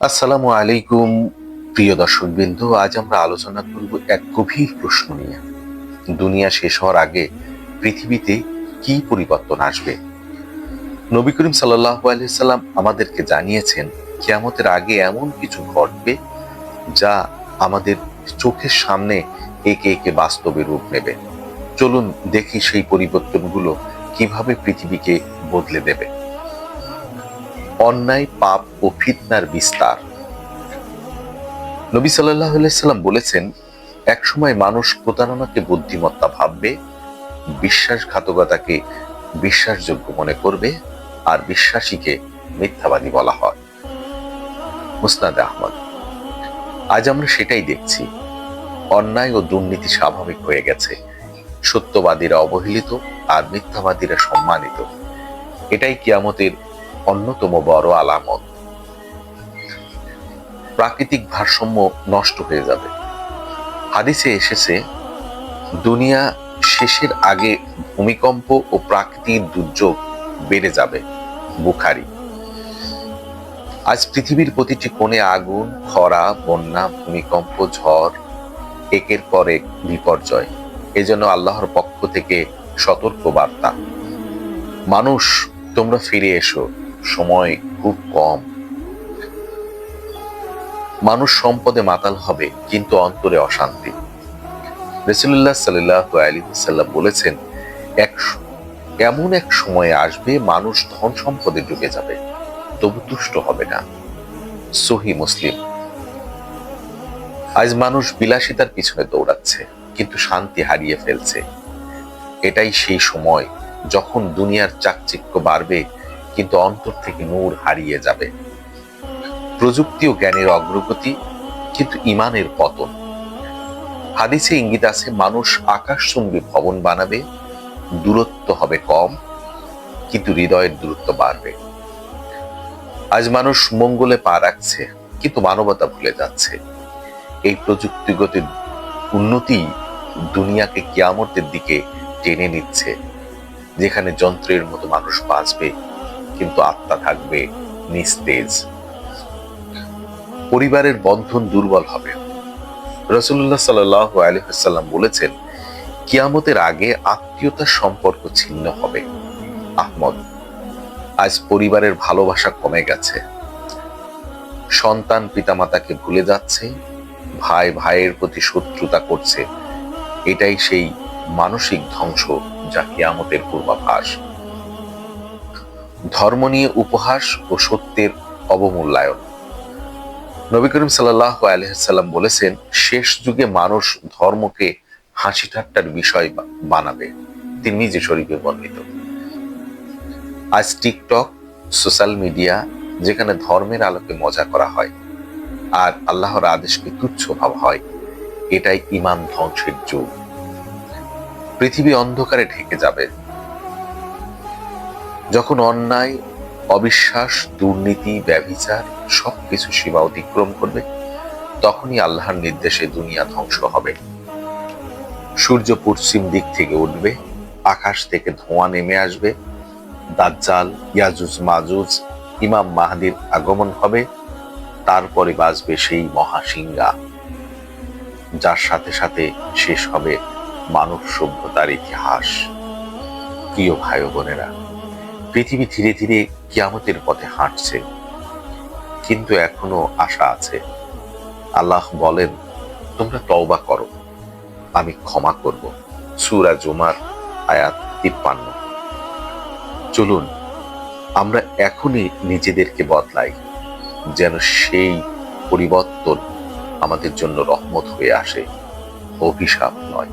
আসসালামু আলাইকুম, প্রিয় দর্শক বিন্দু আজ আমরা আলোচনা করব এক গভীর প্রশ্ন নিয়ে। দুনিয়া শেষ হওয়ার আগে পৃথিবীতে কি পরিবর্তন আসবে? নবী করিম আলাইসাল্লাম আমাদেরকে জানিয়েছেন, কেয়ামতের আগে এমন কিছু ঘটবে যা আমাদের চোখের সামনে একে একে বাস্তবে রূপ নেবে। চলুন দেখি সেই পরিবর্তনগুলো কীভাবে পৃথিবীকে বদলে দেবে। অন্যায়, পাপ ও ফিতনার বিস্তার। নবী সাল্লাম বলেছেন, একসময় মানুষ প্রতারণাকে বুদ্ধিমত্তা ভাববে, বিশ্বাসঘাতকতাকে বিশ্বাসযোগ্য মনে করবে আর বিশ্বাসীকে মিথ্যাবাদী বলা হয়। মুসনাদ আহমদ, আজ আমরা সেটাই দেখছি। অন্যায় ও দুর্নীতি স্বাভাবিক হয়ে গেছে। সত্যবাদীরা অবহেলিত আর মিথ্যাবাদীরা সম্মানিত। এটাই কিয়ামতের অন্যতম বড় আলামত। প্রাকৃতিক ভারসাম্য নষ্ট হয়ে যাবে। হাদিসে এসেছে, দুনিয়া শেষের আগে ভূমিকম্প ও প্রাকৃতিক দুর্যোগ বেড়ে যাবে, বুখারি। আজ পৃথিবীর প্রতিটি কোণে আগুন, খরা, বন্যা, ভূমিকম্প, ঝড়, একের পর এক বিপর্যয়। এজন্য আল্লাহর পক্ষ থেকে সতর্ক বার্তা মানুষ, তোমরা ফিরে এসো। সময় খুব কম। মানুষ সম্পদে মাতাল হবে, কিন্তু অন্তরে অশান্তি। রসুল্লাহ সাল্লাহ আলী সাল্লাম বলেছেন, এক এমন এক সময়ে আসবে মানুষ ধন সম্পদে ডুবে যাবে, তবু তুষ্ট হবে না। সহি মুসলিম। আজ মানুষ বিলাসিতার পিছনে দৌড়াচ্ছে, কিন্তু শান্তি হারিয়ে ফেলছে। এটাই সেই সময় যখন দুনিয়ার চাকচিক্য বাড়বে কিন্তু অন্তর থেকে নূর হারিয়ে যাবে। প্রযুক্তি ও জ্ঞানের অগ্রগতি কিন্তু ইমানের পতন। হাদিসে ইঙ্গিত আছে, মানুষ আকাশচুম্বী ভবন বানাবে, দূরত্ব হবে কম, কিন্তু হৃদয়ের দূরত্ব বাড়বে। আজ মানুষ মঙ্গলে পা রাখছে, কিন্তু মানবতা ভুলে যাচ্ছে। এই প্রযুক্তিগত উন্নতি দুনিয়াকে কিয়ামতের দিকে টেনে নিচ্ছে, যেখানে যন্ত্রের মতো মানুষ বাঁচবে। কিন্তু আত্মা থাকবে নিস্তেজ। পরিবারের বন্ধন দুর্বল হবে। রসুল্লাহ সাল্লাহ আলহাম বলেছেন, কিয়ামতের আগে আত্মীয়তার সম্পর্ক ছিন্ন হবে। আহমদ, আজ পরিবারের ভালোবাসা কমে গেছে। সন্তান পিতামাতাকে ভুলে যাচ্ছে, ভাই ভাইয়ের প্রতি শত্রুতা করছে। এটাই সেই মানসিক ধ্বংস যা কিয়ামতের পূর্বাভাস। ধর্ম নিয়ে উপহাস ও সত্যের অবমূল্যায়ন। নবী করিম সাল্লাহ আলহাম বলেছেন, শেষ যুগে মানুষ ধর্মকে হাসি ঠাট্টার বিষয় বানাবে। তিনি নিজে শরীফে বর্ণিত। আজ টিকটক, সোশ্যাল মিডিয়া, যেখানে ধর্মের আলোকে মজা করা হয়, আর আল্লাহর আদেশকে তুচ্ছ ভাবা হয়, এটাই ইমান ধ্বংসের যুগ। পৃথিবী অন্ধকারে ঢেকে যাবে। যখন অন্যায়, অবিশ্বাস, দুর্নীতি, ব্যভিচার সবকিছু সীমা অতিক্রম করবে, তখনই আল্লাহর নির্দেশে দুনিয়া ধ্বংস হবে। সূর্য পশ্চিম দিক থেকে উঠবে, আকাশ থেকে ধোঁয়া নেমে আসবে, দাজ্জাল, ইয়াজুজ, মাজুজ, ইমাম মাহাদির আগমন হবে, তারপরে বাজবে সেই মহাসিংহা যার সাথে সাথে শেষ হবে মানব সভ্যতার ইতিহাস। প্রিয় ভাই বোনেরা পৃথিবী ধীরে ধীরে কিয়ামতের পথে হাঁটছে। কিন্তু এখনও আশা আছে। আল্লাহ বলেন, তোমরা তওবা করো। আমি ক্ষমা করব। সুরা জুমার আয়াত তিপ্পান্ন। চলুন, আমরা এখনই নিজেদেরকে বদলাই, যেন সেই পরিবর্তন আমাদের জন্য রহমত হয়ে আসে, অভিশাপ নয়।